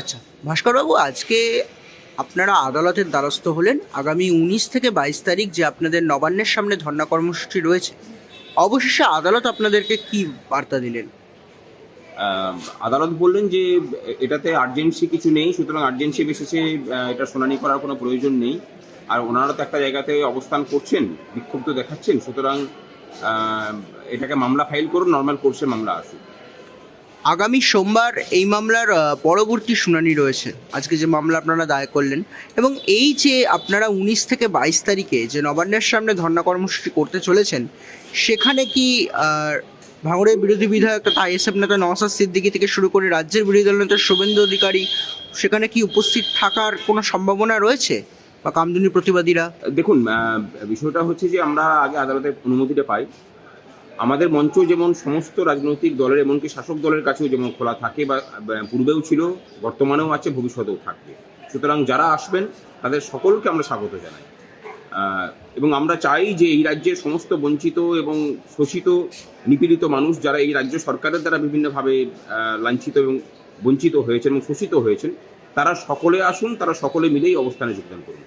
আচ্ছা ভাস্করবাবু, আজকে আপনারা আদালতের দ্বারস্থ হলেন। আগামী উনিশ থেকে বাইশ তারিখ যে আপনাদের নবান্নের সামনে ধর্ণা কর্মসূচি রয়েছে, অবশেষে আদালত আপনাদেরকে কি বার্তা দিলেন? আদালত বললেন যে, এটাতে আর্জেন্সি কিছু নেই, সুতরাং আর্জেন্সি বেসিসে এটা শুনানি করার কোনো প্রয়োজন নেই। আর ওনারা তো একটা জায়গাতে অবস্থান করছেন বিক্ষুব্ধ দেখাচ্ছেন, সুতরাং এটাকে মামলা ফাইল করুন নর্মাল কোর্সে মামলা আসুক। আগামী সোমবার এই মামলার পরবর্তী শুনানি রয়েছে। আজকে যে মামলা আপনারা দায় করলেন এবং এই যে আপনারা উনিশ থেকে বাইশ তারিখে যে নবান্নের সামনে ধর্ণা কর্মসূচি করতে চলেছেন, সেখানে কি ভাঙড়ের বিরোধী বিধায়ক তথা আইএসএফ নেতা নওয়াজ সিদ্দিকি থেকে শুরু করে রাজ্যের বিরোধী দল নেতা শুভেন্দু অধিকারী, সেখানে কি উপস্থিত থাকার কোনো সম্ভাবনা রয়েছে? বা কামদুনি প্রতিবাদীরা? দেখুন বিষয়টা হচ্ছে যে আমরা আগে আদালতের অনুমতিটা পাই। আমাদের মঞ্চ যেমন সমস্ত রাজনৈতিক দলের, এমনকি শাসক দলের কাছেও যেমন খোলা থাকে বা পূর্বেও ছিল, বর্তমানেও আছে, ভবিষ্যতেও থাকবে। সুতরাং যারা আসবেন, তাদের সকলকে আমরা স্বাগত জানাই। এবং আমরা চাই যে এই রাজ্যের সমস্ত বঞ্চিত এবং শোষিত, নিপীড়িত মানুষ যারা এই রাজ্য সরকারের দ্বারা বিভিন্নভাবে লাঞ্ছিত এবং বঞ্চিত হয়েছেন এবং শোষিত হয়েছেন, তারা সকলে আসুন, তারা সকলে মিলেই অবস্থানে যোগদান করুন।